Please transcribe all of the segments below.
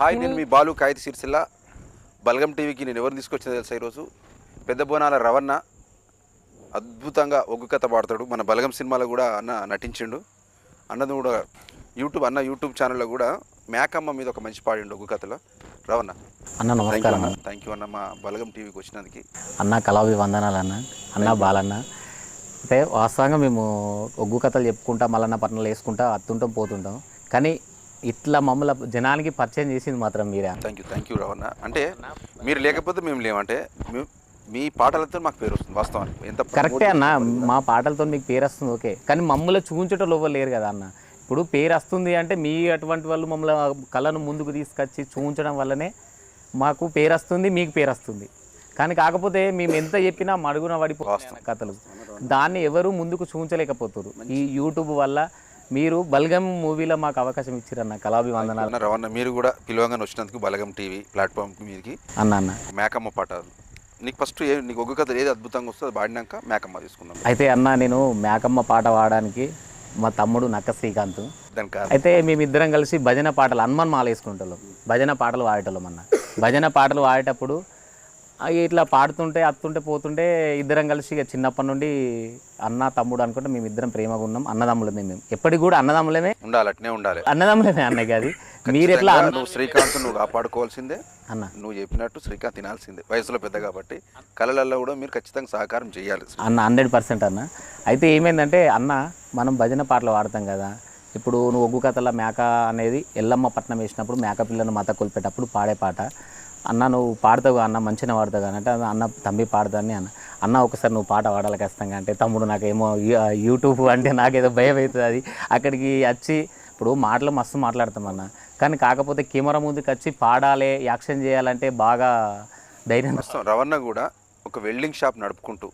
Hi నేను మీ బాలు కాగిత సిరిసిల్ల. బల్గం టీవీకి నేను ఎవరిని తీసుకొచ్చిన తెలుసా ఈరోజు? పెద్ద బోనాల రవణ అద్భుతంగా ఒగ్గు కథ పాడతాడు. మన బలగం సినిమాలో కూడా అన్న నటించిండు. అన్నది కూడా యూట్యూబ్ అన్న యూట్యూబ్ ఛానల్లో కూడా మేకమ్మ మీద ఒక మంచి పాడిండు ఒగ్గు కథలో. రవణ. అన్న థ్యాంక్ యూ నమస్కారం థ్యాంక్ యూ అన్న. మా బలగం టీవీకి వచ్చినందుకు. అన్న కళాభి వందనాలు అన్న అన్న బాలన్న. అయితే వాస్తవంగా మేము ఒగ్గు కథలు చెప్పుకుంటా మల్లన్న పట్టణాలు వేసుకుంటా అత్తుంటాం పోతుంటాం. కానీ ఇట్లా మమ్మల్ని జనానికి పరిచయం చేసింది మాత్రం మీరే. థ్యాంక్ యూ థ్యాంక్ యూ రవణ. అంటే మీరు లేకపోతే మేము లేమంటే మీ- పాటలతో మాకు పేరు వస్తుంది వాస్తవానికి. ఎంత కరెక్టే అన్న మా పాటలతో మీకు పేరు వస్తుంది ఓకే. కానీ మమ్మల్ని చూపించటం ఎవరు లేరు కదా అన్న. ఇప్పుడు పేరు వస్తుంది అంటే మీ అటువంటి వాళ్ళు మమ్మల్ని కళను ముందుకు తీసుకొచ్చి చూపించడం వల్లనే మాకు పేరు వస్తుంది మీకు పేరు వస్తుంది. కానీ కాకపోతే మేము ఎంత చెప్పినా మడుగున పడిపోతున్నాయి కథలు. దాన్ని ఎవరు ముందుకు చూపించలేకపోతారు ఈ యూట్యూబ్ వల్ల మీరు బల్గం మూవీలో మాకు అవకాశం ఇచ్చిరన్న కళాభివందనాలు. అన్న రవణ మీరు కూడా పిలవంగానే వచ్చినందుకు బలగం టీవీ ప్లాట్ఫామ్ మీదకి అన్న అన్న. మేకమ్మ పాట నీకు ఫస్ట్ ఏ నీకు ఒగ్గు కథ ఏది అద్భుతంగా వస్తుందో పాడినాక మేకమ్మ తీసుకుందాం. అయితే అన్న నేను మేకమ్మ పాట పాడడానికి మా తమ్ముడు నక్క శ్రీకాంత్. దానికి కారణం. అయితే మేమిద్దరం కలిసి భజన పాటలు హనుమాన్ మాల వేసుకుంటాం భజన పాటలు పాడేటోళ్ళం అన్న. భజన పాటలు పాడేటప్పుడు ఇట్లా పాడుతుంటే అత్తుంటే పోతుంటే ఇద్దరం కలిసి ఇక చిన్నప్పటి నుండి అన్న తమ్ముడు అనుకుంటే మేము ఇద్దరం ప్రేమగా ఉన్నాం. అన్నదమ్ములమే మేము. ఎప్పటికి కూడా అన్నదమ్ములమే. ఉండాలి అట్నే ఉండాలి. అన్నదమ్ములమే అన్నయ్య అది. మీరు ఎట్లా నువ్వు శ్రీకాంత్ నువ్వు కాపాడుకోవాల్సిందే. అన్న. నువ్వు చెప్పినట్టు శ్రీకాంత్ తినాల్సిందే. వయసులో పెద్ద కాబట్టి కళలలో కూడా మీరు ఖచ్చితంగా సహకారం చేయాలి. అన్న హండ్రెడ్ పర్సెంట్ అన్న. అయితే ఏమైందంటే అన్న మనం భజన పాటలు వాడతాం కదా. ఇప్పుడు నువ్వు ఒగ్గు కథల మేక అనేది ఎల్లమ్మ పట్నం వేసినప్పుడు మేక పిల్లను మత కొలిపేటప్పుడు పాడే పాట. అన్న నువ్వు పాడతావు అన్న మంచిగా పాడతావు కానీ అంటే అన్న తమ్మి పాడతాని అన్న. అన్న ఒకసారి నువ్వు పాట పాడాలి ఖచ్చితంగా అంటే తమ్ముడు నాకేమో యూట్యూబ్ అంటే నాకేదో భయం అవుతుంది అది. అక్కడికి వచ్చి ఇప్పుడు మాటలు మస్తు మాట్లాడతాం అన్న. కానీ కాకపోతే కెమెరా ముందుకు వచ్చి పాడాలి యాక్షన్ చేయాలంటే బాగా ధైర్యం. ప్రస్తుతం రవణ కూడా ఒక వెల్డింగ్ షాప్ నడుపుకుంటూ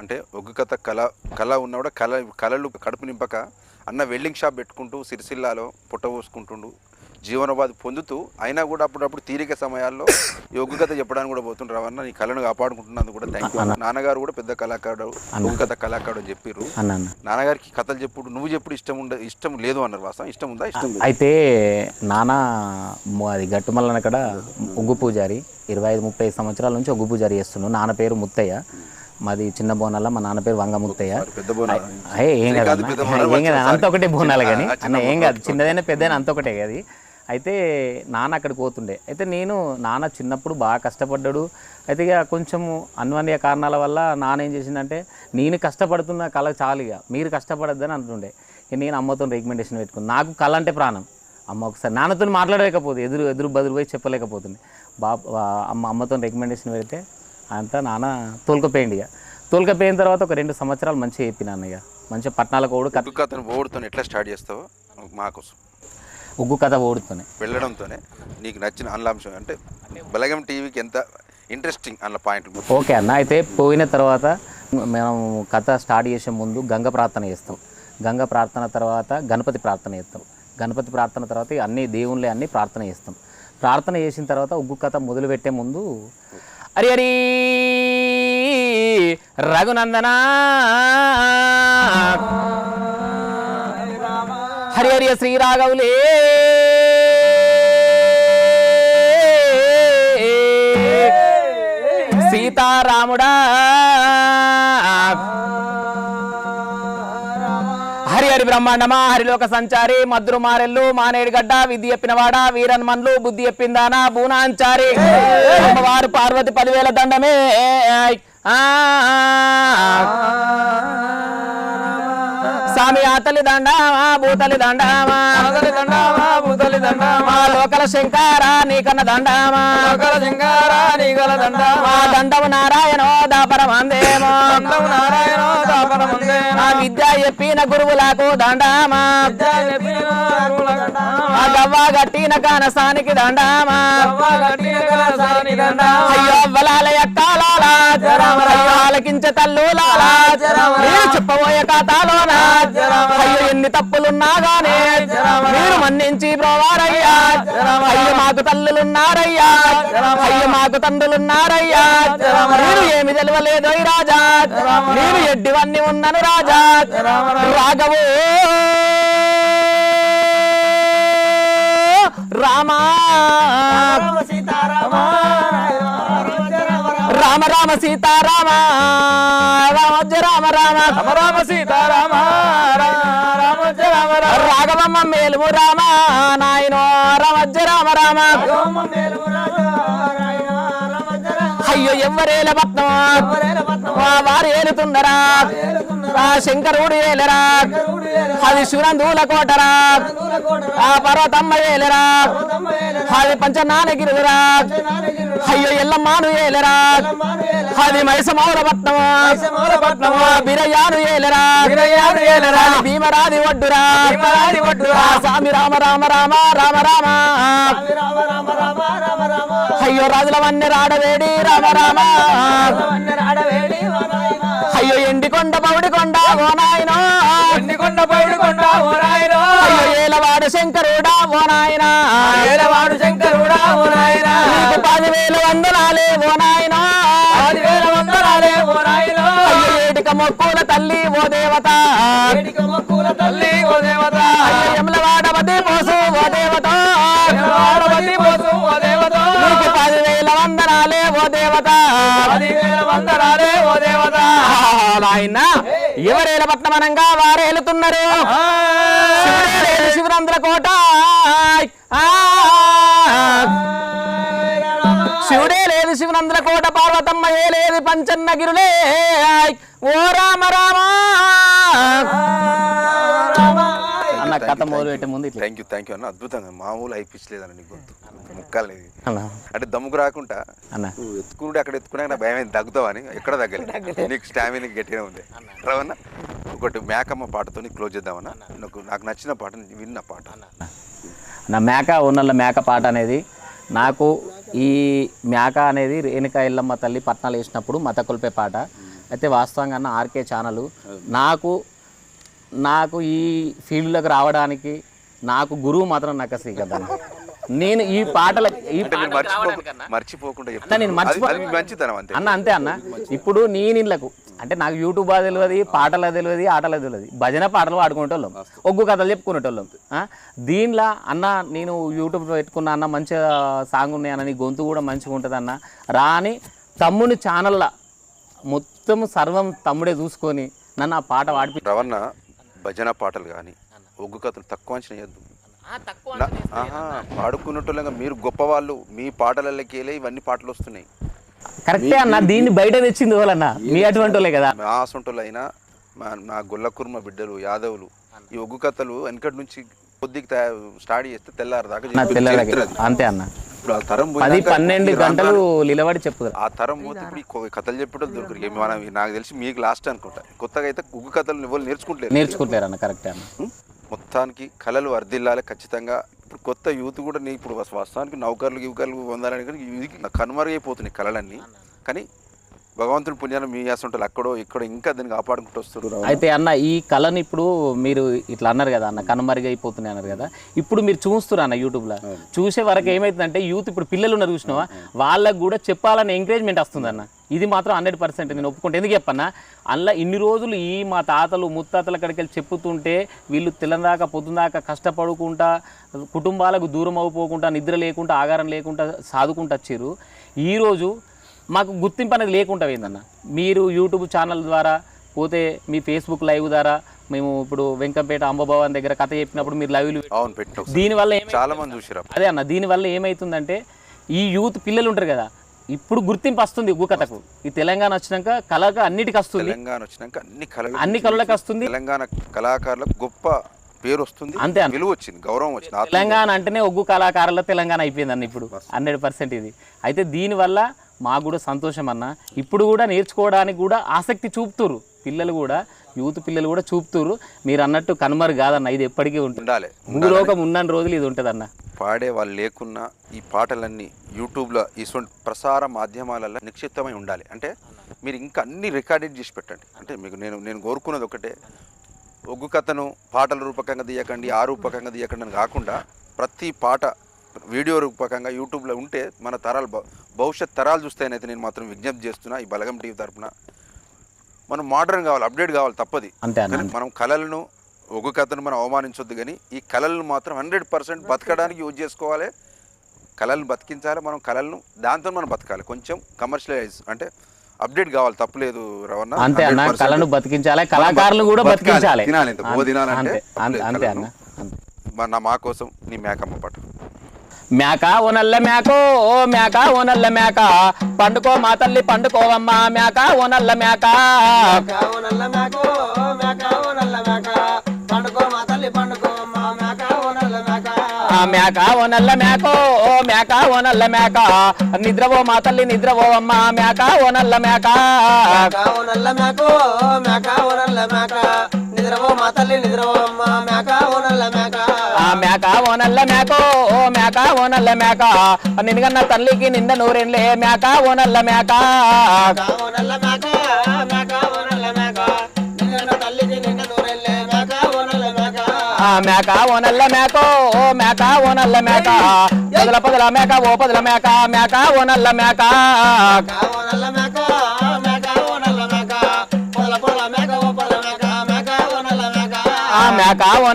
అంటే ఒగ్గు కథ కళ కళ ఉన్న కూడా కళ కళలు కడుపు నింపక అన్న వెల్డింగ్ షాప్ పెట్టుకుంటూ సిరిసిల్లాలో పుట్ట పోసుకుంటుండు. జీవనోపాధి పొందుతూ అయినా కూడా అప్పుడప్పుడు తీరిక సమయాల్లో ఒగ్గు కథ చెప్పడానికి కూడా పోతుండ్రు రవణ నీ కళను కాపాడుకుంటున్నందుకు కూడా థ్యాంక్ యూ నాన్నగారు కూడా పెద్ద కళాకారుడు ఒగ్గు కథ కళాకారుడు అని అన్న అన్న. నాన్నగారికి కథలు చెప్పుడు నువ్వు చెప్పుడు ఇష్టం ఉండ ఇష్టం లేదు అన్నారు వాస్తవం ఇష్టం ఉందా? ఇష్టం అయితే నాన్న మ- అది గట్టుమల్లన అక్కడ ఉగ్గు పూజారి ఇరవై ఐదు ముప్పై ఐదు సంవత్సరాల నుంచి ఉగ్గు పూజారి చేస్తున్నాను నాన్న పేరు ముత్తయ్య. మాది చిన్న బోనాల మా నాన్న పేరు వంగ ముత్తయ్య ఏం కాదు అన్న. ఏం కాదు. అంత ఒకటే బోనాలు కానీ. అన్న ఏం కాదు చిన్నదైనా పెద్దదైనా అంత ఒకటే అది. అయితే నాన్న అక్కడికి పోతుండే. అయితే నేను నాన్న చిన్నప్పుడు బాగా కష్టపడ్డాడు. అయితే ఇక కొంచెము అన్వన్య కారణాల వల్ల నాన్న ఏం చేసిందంటే నేను కష్టపడుతున్న కళ చాలు ఇక. మీరు కష్టపడద్దని అంటుండే. నేను అమ్మతో రికమెండేషన్ పెట్టుకున్నాను నాకు కళ అంటే ప్రాణం. అమ్మ ఒకసారి నాన్నతో మాట్లాడలేకపోతే ఎదురు ఎదురు బదులు పోయి చెప్పలేకపోతుంది. బాబు అమ్మ అమ్మతో రికమెండేషన్ పెడితే అంతా నాన్న తోలుకపోయింది ఇక. తోలుకపోయిన తర్వాత ఒక రెండు సంవత్సరాలు మంచిగా చెప్పినాను ఇక. మంచిగా పట్నాలకు ఓడు కథ ఎట్లా స్టార్ట్ చేస్తావు? మా కోసం ఉగ్గు కథ ఓడుతూనే. వెళ్ళడంతోనే నీకు నచ్చిన అందులో అంశం అంటే బలగం టీవీకి ఎంత ఇంట్రెస్టింగ్ అన్న పాయింట్ ఓకే అన్న అయితే పోయిన తర్వాత మనం కథ స్టార్ట్ చేసే ముందు గంగ ప్రార్థన చేస్తాం. గంగ ప్రార్థన తర్వాత గణపతి ప్రార్థన చేస్తాం. గణపతి ప్రార్థన తర్వాత అన్ని దేవుళ్ళే అన్ని ప్రార్థన చేస్తాం. ప్రార్థన చేసిన తర్వాత ఉగ్గు కథ మొదలు పెట్టే ముందు హరి హరి రఘునందన హరి హరి శ్రీ రాఘవులే సీతారాముడా. హరి హరి బ్రహ్మాండమా హరిలోక సంచారి మద్రు మారెల్లు మానేడుగడ్డ విద్య చెప్పినవాడ వీరన్మన్లు బుద్ధి చెప్పిందానా బూనాంచారి. అమ్మవారు పార్వతి పదివేల దండమే. ఆ. స్వామి ఆతలి దండామా భూతలి దండామా ఆదలి దండామా భూతలి దండామా లోకల శంకారా నీకన్న దండామా లోకల సింగార నీగల దండామా మా దండము నారాయణో దాపరమందేమో దండము నారాయణ దాపన ముందే ఆ విద్య చెప్పిన గురువులకు దండామా. గవ్వ గట్టిన కానసానికి దండామా. అయ్యో అయ్యో ఆలకించే తల్లులాలా మీరు చెప్పబోయే ఖాతాలోనా అయ్యో ఎన్ని తప్పులున్నా గానే మీరు మన్నించి బ్రోవారయ్యా అయ్యో మాకు తల్లులున్నారయ్యా. అయ్యో మాకు తండ్రులున్నారయ్యా. మీరు ఏమి తెలియలేదు రాజా. మీరు ఎడ్డివన్నీ ఉన్నను రాజా. రాఘవో. రామా. రామ రామ సీతారామ రామోజ రామ రామ రామ రామ సీతారామ రామ రామ రామ రాఘవమ్మ మేలుము రామ నాయనో రామోజ రామ రామ. అయ్యో ఎవ్వరేల పట్నం? వారు ఏలుతుందరా? ఆ శంకరుడు ఏలరా? అది శివనందూల కోటరా? ఆ పర్వతమ్మ ఏలరా? అది పంచనానగిరిరా అయ్యో ఎల్లమ్మాను ఏలరా అది పట్నం బిరయాను ఏలరా వీరయ్యాను ఏలరా. భీమరాది ఒడ్డురా భీమరాది ఒడ్డురా. స్వామి రామ రామ రామ రామ రామ. అయ్యో రాజుల వన్నె రాడవేడి రామ రామ. అయ్యో ఎండి కొండ పౌడి కొండ ఓ నాయనో. కొండ పౌడి కొండ ఓ నాయనో. అయ్యో ఏలవాడు శంకరుడా ఓ నాయనా. ఏలవాడు శంకరుడా ఓ నాయనా. ఓ నాయనో. పదివేల వందనాలే ఓ నాయనో. ఏటిక మొక్కుల తల్లి ఓ దేవత. మొక్కుల తల్లి ఓ దేవత. అయ్యో ఎమలవాడవది మోసు ఓ దేవత. వాడవతి పోసు ఓ దేవత. నీకు పదివేల వందనాలే ఓ దేవత. పదివేల వందనాలే ఓ దేవత. ఆయన ఎవరేల పట్నమనంగా వారేలుతున్నారు? కోట. ఆ! శివుడే లేదు శివనంద్ర కోట పార్వతమ్మ ఏ లేదు పంచన్నగిరులే ఓ రామ రామ. అన్న కథ మొదలు పెట్టే ముందు ఇట్లా. థ్యాంక్ యూ థ్యాంక్ యూ అన్న. అద్భుతంగా మామూలు అయిపించలేదన్న నీ గొంతు ముక్కలేదు అన్న. అంటే దమ్ముకు రాకుండా అన్న. నువ్వు ఎత్తుకుంటే అక్కడ ఎత్తుకున్నా నా భయం ఏంది తగ్గుతావని ఎక్కడ తగ్గలేదు. నీకు స్టామినా గట్టిగా ఉంది. రావన్నా ఒకటి మేకమ్మ పాటతో క్లోజ్ చేద్దామన్నా నాకు నాకు నచ్చిన పాట విన్న పాట. నా మేక ఉన్నల్ల మేక పాట అనేది నాకు ఈ మేక అనేది రేణుకా ఎల్లమ్మ తల్లి పట్నాలు వేసినప్పుడు మత కొలిపే పాట. అయితే వాస్తవంగా అన్న ఆర్కే ఛానల్ నాకు నాకు ఈ ఫీల్డ్లోకి రావడానికి నాకు గురువు మాత్రం నాకు కదండి నేను ఈ పాటల ఈ మర్చిపోకుండా. నేను అన్న అంతే అన్న. ఇప్పుడు నేను ఇళ్ళకు అంటే నాకు యూట్యూబ్ అది తెలియదు పాటలు తెలియదు ఆటలు తెలియదు భజన పాటలు పాడుకునేటోళ్ళం. ఒగ్గు కథలు చెప్పుకునేటోళ్ళం? దీనిలో అన్న నేను యూట్యూబ్ పెట్టుకున్న అన్న మంచిగా సాంగ్ ఉన్నాయి అన్న నీ గొంతు కూడా మంచిగా ఉంటుంది అన్న. రాని తమ్ముని ఛానల్లా మొత్తం సర్వం తమ్ముడే చూసుకొని నన్ను ఆ పాట పాడిపి రవణ భజన పాటలు కానీ ఒగ్గు కథలు తక్కువ అంచనా పాడుకున్నట్టుగా మీరు గొప్పవాళ్ళు మీ పాటలకి వెళ్ళి ఇవన్నీ పాటలు వస్తున్నాయి. కరెక్టే అన్న దీన్ని బయట తెచ్చింది వాళ్ళన్న మీ అటువంటి వాళ్ళే కదా? మా అయినా మా నా గొల్లకుర్మ బిడ్డలు యాదవులు ఈ ఒగ్గు కథలు వెనకటి నుంచి కొద్దిగా స్టార్ట్ చేస్తే తెల్లారు దాకా చెప్పే. అంతే అన్న. పది పన్నెండు గంటలు నిలబడి చెప్పుదురు ఆ తరం పోతే ఇప్పుడు కథలు చెప్పడం మనం నాకు తెలిసి మీకు లాస్ట్ అనుకుంటా. కొత్తగా అయితే ఒగ్గు కథలు ఎవరు నేర్చుకుంటలేరు. నేర్చుకుంటారు అన్న కరెక్టే అన్న? మొత్తానికి కళలు వర్ధిల్లాలి ఖచ్చితంగా. ఇప్పుడు కొత్త యూత్ కూడా నీ ఇప్పుడు వస్- వాస్తవానికి నౌకర్లు యువకర్లు పొందాలని కానీ కనుమరుగైపోతున్నాయి కళలన్నీ. కానీ భగవంతుడి పుణ్యాన్ని మీ అసంటారు అక్కడో ఇక్కడో ఇంకా దాన్ని కాపాడుకుంటూ వస్తారు అయితే అన్న ఈ కళని ఇప్పుడు మీరు ఇట్లా అన్నారు కదా అన్న కనుమరుగైపోతున్నాయి అన్నారు కదా. ఇప్పుడు మీరు చూస్తున్నారు అన్న యూట్యూబ్లో చూసే వరకు ఏమవుతుందంటే యూత్ ఇప్పుడు పిల్లలు ఉన్నారు చూసినావా? వాళ్ళకు కూడా చెప్పాలని ఎంకరేజ్మెంట్ వస్తుంది అన్న ఇది మాత్రం హండ్రెడ్ పర్సెంట్ నేను ఒప్పుకుంటే. ఎందుకు చెప్పన్నా? అందులో ఇన్ని రోజులు ఈ మా తాతలు ముత్తాతల కాడికి వెళ్ళి చెప్పుతుంటే వీళ్ళు తెల్లందాకా పొద్దుందాకా కష్టపడుకుంటా కుటుంబాలకు దూరం అయిపోకుండా నిద్ర లేకుండా ఆగారం లేకుండా సాదుకుంటూ వచ్చారు. ఈరోజు మాకు గుర్తింపు అనేది లేకుండా పోయిందన్న. మీరు యూట్యూబ్ ఛానల్ ద్వారా పోతే మీ ఫేస్బుక్ లైవ్ ద్వారా మేము ఇప్పుడు వెంకంపేట అంబభవన్ దగ్గర కథ చెప్పినప్పుడు మీరు లైవ్లు. దీనివల్ల చాలా మంది చూసిరా అదే అన్న దీనివల్ల ఏమవుతుందంటే ఈ యూత్ పిల్లలు ఉంటారు కదా ఇప్పుడు గుర్తింపు వస్తుంది ఉగ్గు కథకు. ఈ తెలంగాణ వచ్చినాక కళగా అన్నిటికి వస్తుంది. తెలంగాణ వచ్చినాక అన్ని కళలు అన్ని కళలకు వస్తుంది. తెలంగాణ కళాకారులకు గొప్ప పేరు వస్తుంది. అంతే. విలువ వచ్చింది గౌరవం వచ్చింది. తెలంగాణ అంటేనే ఒగ్గు కళాకారుల తెలంగాణ అయిపోయింది అన్న ఇప్పుడు. హండ్రెడ్ పర్సెంట్ ఇది. అయితే దీనివల్ల మాకు కూడా సంతోషం అన్న. ఇప్పుడు కూడా నేర్చుకోవడానికి కూడా ఆసక్తి చూపుతురు పిల్లలు కూడా యూత్ పిల్లలు కూడా చూపుతురు మీరు అన్నట్టు కనుమరు కాదన్న. ఇది ఎప్పటికీ ఉంటుంది. ఉండాలి. భూలోకం ఉన్న రోజులు ఇది ఉంటుంది అన్న పాడే వాళ్ళు లేకున్నా ఈ పాటలన్నీ యూట్యూబ్లో ఇటువంటి ప్రసార మాధ్యమాలలో నిక్షిప్తమై ఉండాలి. అంటే మీరు ఇంకా అన్ని రికార్డెడ్ చేసి పెట్టండి. అంటే మీకు నేను నేను కోరుకున్నది ఒకటే. ఒగ్గు కథను పాటల రూపకంగా తీయకండి ఆ రూపకంగా తీయకండి అని కాకుండా ప్రతి పాట వీడియో రూపకంగా యూట్యూబ్లో ఉంటే మన తరాలు భవిష్యత్ తరాలు చూస్తాయనైతే నేను మాత్రం విజ్ఞప్తి చేస్తున్నా ఈ బలగం టీవీ తరపున. మనం మోడర్న్ కావాలి అప్డేట్ కావాలి తప్పది. మనం కళలను ఒగ్గు కథను మనం అవమానించొద్దు కానీ ఈ కళలను మాత్రం హండ్రెడ్ పర్సెంట్ బతకడానికి యూజ్ చేసుకోవాలి. కళలను బతికించాలి మనం కళలను దాంతో మనం బతకాలి. కొంచెం కమర్షియలైజ్ అంటే అప్డేట్ కావాలి తప్పలేదు రవణ. అంతే అన్న 100% కళను బతికించాలి కళాకారులు కూడా బతికించాలి. తినాలి ఇంత, ఓ తినాలంటే అంతే. అన్న నా మా కోసం నీ మేకమ్మ పాట. మేక ఓ నల్ల మేకో ఓ మేక ఓ నల్ల మేక. పండుకో మా తల్లి పండుకోవమ్మా. మేక ఓ నల్ల మేక. మేక ఓ నల్ల మేకో ఓ మేక ఓ నల్ల మేక నిద్రవో మా తల్లి నిద్రవోవమ్మా మేక ఓ నల్ల మేక మేకావు నల్ల మేకో మేకావు నల్ల మేక నిద్రవో మా తల్లి నిద్రవో మా మేకావు నల్ల మేక ఆ మేక ఓ నల్ల మేకో ఓ మేక ఓ నల్ల మేక నిన్నగన్న తల్లికి నింద నూరెన్లే మేక ఓ నల్ల మేక మేకావు నల్ల మేక మేక ఆ మేక ఓ నల్ల ఓ మేక ఓ నల్ల మేక. పదల పదల మేక ఓ పదల మేక మేక ఓ నల్ల మేక. మేక మేకావు మేక ఓ మేక నల్ల మేక ఆ మేక ఓ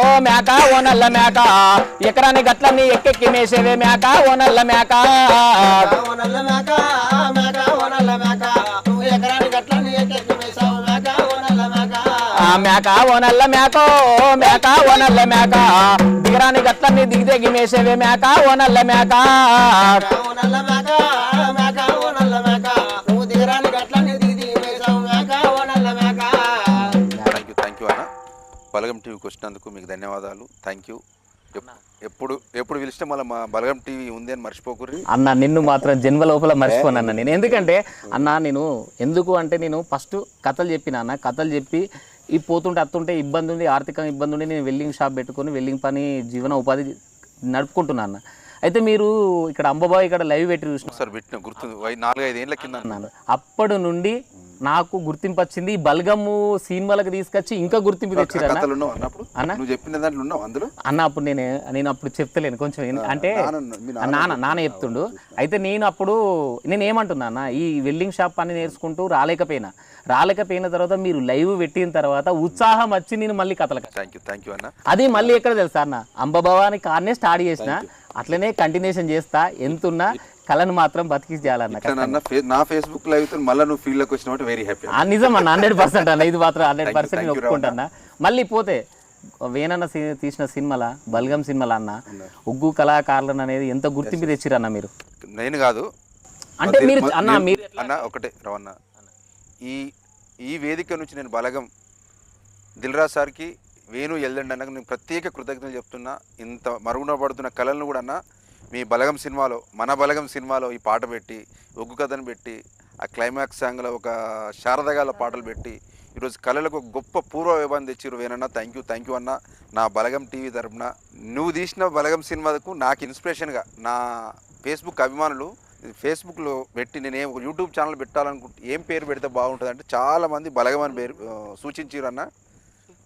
ఓ మేక ఓ నల్ల మేక. ఎకరాని గట్లన్నీ ఎక్కెక్కి మేసేవే మేక ఓ నల్ల మేక మేకావు నల్ల మేక. మేక ఓ నల్ల మేకో ఓ మేక ఓ నల్ల మేక. దిగరాని గట్లన్నీ మేసేవే మేక ఓ నల్ల మేక. మేక మేక దిగి మేకావు నల్ల మేక థ్యాంక్ యూ థ్యాంక్ యూ అన్న. బలగం టీవీకి వచ్చినందుకు మీకు ధన్యవాదాలు. థ్యాంక్ యూ ఎప్పుడు ఎప్పుడు పిలిస్తే మళ్ళీ మా బలగం టీవీ ఉంది అని మర్చిపోకూరి అన్న నిన్ను మాత్రం జన్మ లోపల మర్చిపోను అన్న. నేను ఎందుకంటే అన్న నేను ఎందుకు అంటే నేను ఫస్ట్ కథలు చెప్పిన అన్న. కథలు చెప్పి ఈ పోతుంటే అత్తుంటే ఇబ్బంది ఉంది ఆర్థికంగా ఇబ్బంది ఉండి నేను వెల్డింగ్ షాప్ పెట్టుకొని వెల్డింగ్ పని జీవన ఉపాధి నడుపుకుంటున్నా అన్న. అయితే మీరు ఇక్కడ అంబబాయ్ ఇక్కడ లైవ్ పెట్టి చూసిన సార్ పెట్టిన కింద అన్నాను అప్పటి నుండి నాకు గుర్తింపు వచ్చింది. ఈ బల్గము సినిమాలకు తీసుకొచ్చి ఇంకా గుర్తింపు అన్నప్పుడు అన్న? నువ్వు చెప్పిన దాంట్లో ఉన్నావు అందులో? అన్న అప్పుడు నేను నేను అప్పుడు చెప్తలేను. కొంచెం అంటే నాన్న- నాన్న నాన్న చెప్తుండు. అయితే నేను అప్పుడు నేను ఏమంటున్నా అన్న ఈ వెల్డింగ్ షాప్ పని నేర్చుకుంటూ రాలేకపోయినా. రాలేకపోయిన తర్వాత మీరు లైవ్ పెట్టిన తర్వాత ఉత్సాహం వచ్చి నేను మళ్ళీ కథలకు థ్యాంక్ యూ థ్యాంక్ యూ అన్న. అది మళ్ళీ ఎక్కడ తెలుసా అన్న? అంబభవాని కార్నే స్టార్ట్ చేసిన అట్లనే కంటిన్యూషన్ చేస్తా ఎంతున్నా కళను మాత్రం బతికి చేయాలన్న ఇట్లా ఫే- నా ఫేస్బుక్ లైవ్తో మళ్ళీ నువ్వు ఫీల్డ్లోకి వచ్చినట్టు వెరీ హ్యాపీ ఆ నిజం అన్న హండ్రెడ్ పర్సెంట్ అన్న ఇది మాత్రం హండ్రెడ్ పర్సెంట్ మళ్ళీ పోతే వేనన్న తీసిన సినిమాల బల్గం సినిమాల అన్న ఉగ్గు కళాకారులను అనేది ఎంత గుర్తింపు తెచ్చిరన్న మీరు? నేను కాదు. అంటే మీరు అన్న నేను- మీరు అన్న ఒకటే రవణ ఈ ఈ వేదిక నుంచి నేను బలగం దిల్రా సార్కి వేణు ఎల్దండి అన్నకు నేను ప్రత్యేక కృతజ్ఞతలు చెప్తున్నా. ఇంత మరుగున పడుతున్న కళలను కూడా అన్న మీ బలగం సినిమాలో మన బలగం సినిమాలో ఈ పాట పెట్టి ఒగ్గు కథను పెట్టి ఆ క్లైమాక్స్ సాంగ్లో ఒక శారదగాల పాటలు పెట్టి ఈరోజు కళలకు గొప్ప పూర్వ వైభవం తెచ్చిరు వేనన్న థ్యాంక్ యూ థ్యాంక్ యూ అన్న. నా బలగం టీవీ తరపున నువ్వు తీసిన బలగం సినిమాకు నాకు ఇన్స్పిరేషన్గా నా ఫేస్బుక్ అభిమానులు ఫేస్బుక్లో పెట్టి నేను ఏం ఒక యూట్యూబ్ ఛానల్ పెట్టాలనుకుంటే ఏం పేరు పెడితే బాగుంటుంది అంటే చాలామంది బలగమని పేరు ఆ, సూచించారు అన్న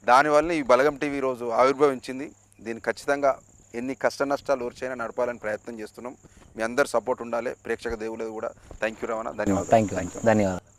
దానివల్ల ఈ బలగం టీవీ ఈరోజు ఆవిర్భవించింది. దీన్ని ఖచ్చితంగా ఎన్ని కష్ట నష్టాలు ఓర్చైనా నడపాలని ప్రయత్నం చేస్తున్నాం. మీ అందరు సపోర్ట్ ఉండాలి. ప్రేక్షక దేవులేదు కూడా. Thank you Ramana. ధన్యవాదాలు. థ్యాంక్ యూ ధన్యవాదాలు.